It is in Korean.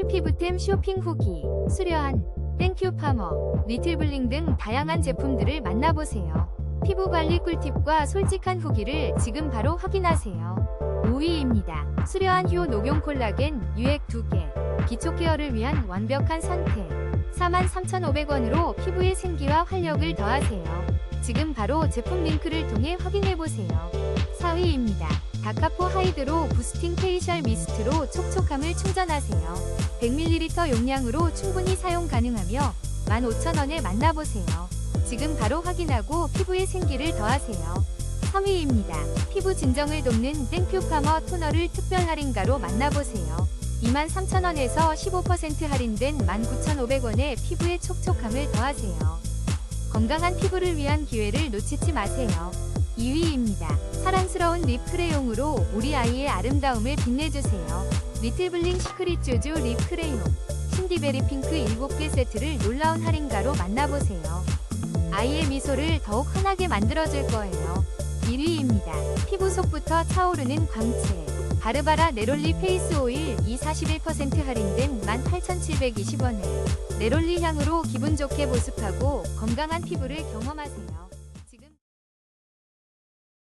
꿀피부템 쇼핑 후기, 수려한 땡큐 파머, 리틀 블링 등 다양한 제품들을 만나보세요. 피부 관리 꿀팁과 솔직한 후기를 지금 바로 확인하세요. 5위입니다. 수려한 효 녹용 콜라겐 유액 2개. 기초 케어를 위한 완벽한 선택. 43,500원으로 피부의 생기와 활력을 더하세요. 지금 바로 제품 링크를 통해 확인해보세요. 4위입니다. 다카포 하이드로 부스팅 페이셜 미스트로 촉촉함을 충전하세요. 100ml 용량으로 충분히 사용 가능하며 15,000원에 만나보세요. 지금 바로 확인하고 피부의 생기를 더하세요. 3위입니다. 피부 진정을 돕는 땡큐 파머 토너를 특별 할인가로 만나보세요. 23,000원에서 15% 할인된 19,500원에 피부의 촉촉함을 더하세요. 건강한 피부를 위한 기회를 놓치지 마세요. 2위입니다. 사랑스러운 립 크레용으로 우리 아이의 아름다움을 빛내주세요. 리틀블링 시크릿 쭈쭈 립 크레용 신디베리 핑크 7개 세트를 놀라운 할인가로 만나보세요. 아이의 미소를 더욱 환하게 만들어줄 거예요. 1위입니다. 피부 속부터 차오르는 광채. 바르바라 네롤리 페이스 오일 2 41% 할인된 18,720원에 네롤리 향으로 기분 좋게 보습하고 건강한 피부를 경험하세요.